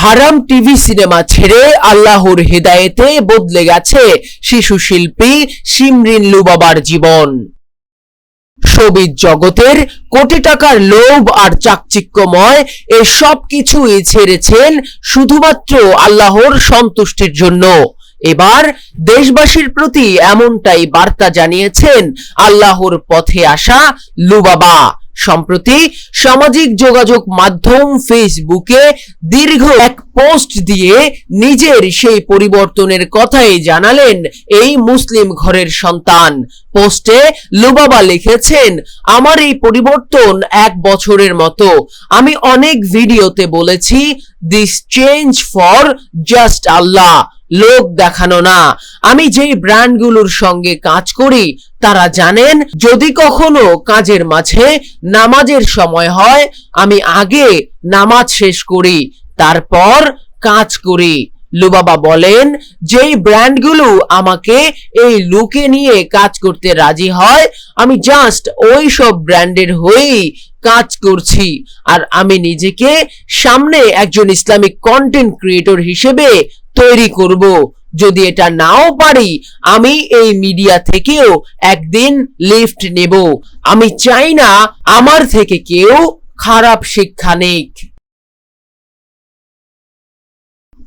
হারাম TV cinema ছেড়ে আল্লাহর হেদায়েতে বদলে গেছে শিশু শিল্পী সিমরিন লুবাবার জীবন। সবিজ জগতের কোটি টাকার লোভ আর চাকচিক্যময় এ সব কিছুই ছেড়েছেন শুধুমাত্র আল্লাহর সন্তুষ্টির জন্য। এবার দেশবাসীর প্রতি এমনটাই বার্তা জানিয়েছেন আল্লাহর পথে আসা লুবাবা। সম্প্রতি সামাজিক যোগাযোগ মাধ্যম ফেসবুকে দীর্ঘ এক পোস্ট দিয়ে নিজের সেই পরিবর্তনের কথাই জানালেন এই মুসলিম ঘরের সন্তান। পোস্টে লুবাবা লিখেছেন, আমার এই পরিবর্তন এক বছরের মতো। আমি অনেক ভিডিওতে বলেছি দিস চেঞ্জ ফর জাস্ট আল্লাহ লোক দেখানো না। আমি যেই ব্র্যান্ডগুলোর সঙ্গে কাজ করি, তারা জানেন, যদি কখনো কাজের মাঝে নামাজের সময় হয়, আমি আগে নামাজ শেষ করি, তারপর কাজ করি। লুবাবা বলেন, যেই ব্র্যান্ডগুলো আমাকে এই লুকে নিয়ে কাজ করতে রাজি হয়, আমি জাস্ট ওই সব ব্র্যান্ডের হয়েই কাজ করছি। আর আমি নিজেকে সামনে একজন ইসলামিক কন্টেন্ট ক্রিয়েটর হিসেবে তৈরি করব। যদি এটা নাও পারি, আমি এই মিডিয়া থেকেও একদিন লিফট নেব। আমি চাই না আমার থেকে কেউ খারাপ শিক্ষা নিক।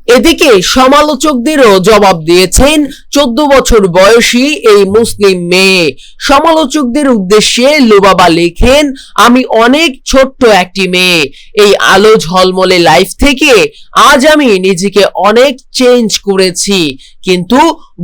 এদিকে সমালোচকদেরও জবাব দিয়েছেন চোদ্দ বছর বয়সী এই মুসলিম মেয়ে। সমালোচকদের উদ্দেশ্যে লুবাবা লেখেন, আমি অনেক ছোট্ট একটি মেয়ে। এই আলো ঝলমলে লাইফ থেকে আজ আমি নিজেকে অনেক চেঞ্জ করেছি। কিন্তু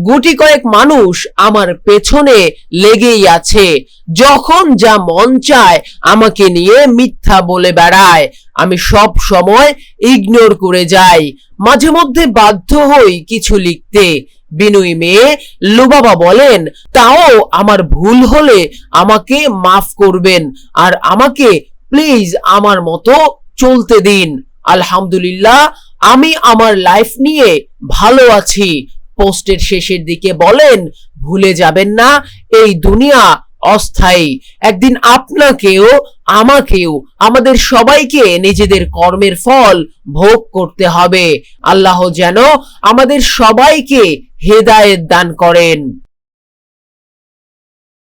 গুটি কয়েক মানুষ আমার পেছনে লেগেই আছে। যখন যা মন চায় আমাকে নিয়ে মিথ্যা বলে বেড়ায়। আমি সব সময় ইগনোর করে যাই। মাঝে মধ্যে বাধ্য হই কিছু লিখতে। বিনয়ী মেয়ে লুবাবা বলেন, তাও আমার ভুল হলে আমাকে মাফ করবেন আর আমাকে প্লিজ আমার মতো চলতে দিন। আলহামদুলিল্লাহ, আমি আমার লাইফ নিয়ে ভালো আছি। পোস্টের শেষের দিকে বলেন, ভুলে যাবেন না, এই দুনিয়া অস্থায়ী। একদিন আপনাকেও, আমাকেও, আমাদের সবাইকে নিজেদের কর্মের ফল ভোগ করতে হবে। আল্লাহ যেন আমাদের সবাইকে হেদায়েত দান করেন।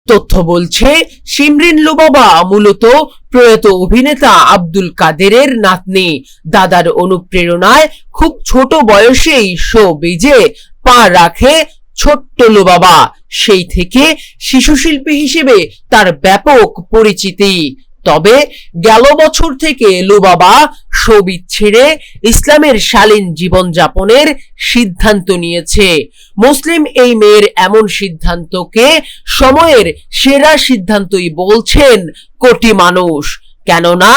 তথ্য বলছে, সিমরিন লুবাবা মূলত প্রয়াত অভিনেতা আব্দুল কাদেরের নাতনি। দাদার অনুপ্রেরণায় খুব ছোট বয়সেই শো বিজে পা রাখে ছোট্ট লুবাবা সেই থেকে শিশু শিল্পী হিসেবে তার ব্যাপক পরিচিতি। তবে গেল বছর থেকে লুবাবা সবিত ছেড়ে ইসলামের শালীন জীবনযাপনের সিদ্ধান্ত নিয়েছে। মুসলিম এই মেয়ের এমন সিদ্ধান্তকে সময়ের সেরা সিদ্ধান্তই বলছেন কোটি মানুষ। কেননা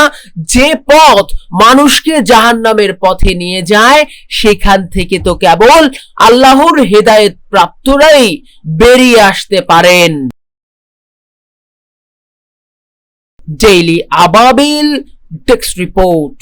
যে পথ মানুষকে জাহান নামের পথে নিয়ে যায়, সেখান থেকে তো কেবল আল্লাহর হেদায়েত প্রাপ্তরাই বেরিয়ে আসতে পারেন। ডেইলি আবাবিল টেক্সট রিপোর্ট।